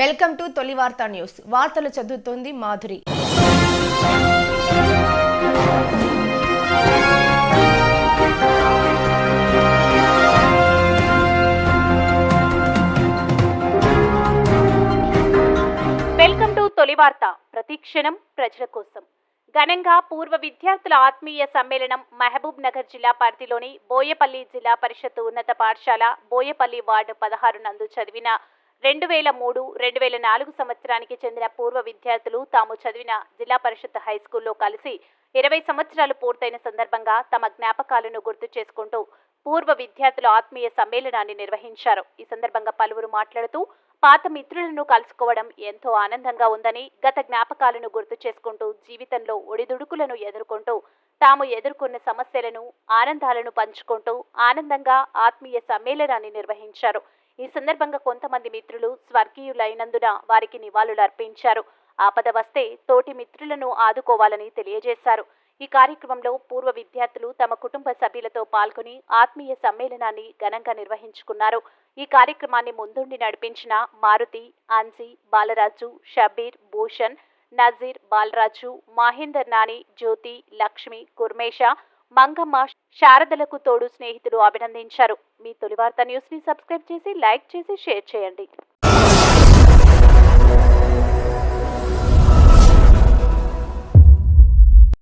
Welcome to తొలి వార్తా news. వార్తలు చదువుతోంది మాధురి. వెల్కమ్ టు తొలి వార్త. ప్రతిక్షణం ప్రజల కోసం. ఘనంగా పూర్వ విద్యార్థుల ఆత్మీయ సమ్మేళనం మహబూబ్ నగర్ జిల్లా పరిధిలోని బోయపల్లి జిల్లా పరిషత్ ఉన్నత పాఠశాల బోయపల్లి వార్డు పదహారు నందు చదివిన రెండు వేల మూడు రెండు వేల నాలుగు సంవత్సరానికి చెందిన పూర్వ విద్యార్థులు తాము చదివిన జిల్లా పరిషత్ హై స్కూల్లో కలిసి ఇరవై సంవత్సరాలు పూర్తయిన సందర్భంగా తమ జ్ఞాపకాలను గుర్తు చేసుకుంటూ పూర్వ విద్యార్థుల ఆత్మీయ సమ్మేళనాన్ని నిర్వహించారు. ఈ సందర్భంగా పలువురు మాట్లాడుతూ పాత మిత్రులను కలుసుకోవడం ఎంతో ఆనందంగా ఉందని గత జ్ఞాపకాలను గుర్తు చేసుకుంటూ జీవితంలో ఒడిదుడుకులను ఎదుర్కొంటూ తాము ఎదుర్కొన్న సమస్యలను ఆనందాలను పంచుకుంటూ ఆనందంగా ఆత్మీయ సమ్మేళనాన్ని నిర్వహించారు. ఈ సందర్భంగా కొంతమంది మిత్రులు స్వర్గీయులైనందున వారికి నివాళులు అర్పించారు. ఆపద వస్తే తోటి మిత్రులను ఆదుకోవాలని తెలియజేశారు. ఈ కార్యక్రమంలో పూర్వ విద్యార్థులు తమ కుటుంబ సభ్యులతో పాల్గొని ఆత్మీయ సమ్మేళనాన్ని ఘనంగా నిర్వహించుకున్నారు. ఈ కార్యక్రమాన్ని ముందుండి నడిపించిన మారుతి ఆన్సీ బాలరాజు షబీర్ భూషణ్ నజీర్ బాలరాజు మహేందర్ నాని జ్యోతి లక్ష్మి కుర్మేష మంగమ్మ శారదలకు తోడు స్నేహితులు అభినందించారు. మీ తొలి వార్త న్యూస్ని సబ్స్క్రైబ్ చేసి లైక్ చేసి షేర్ చేయండి.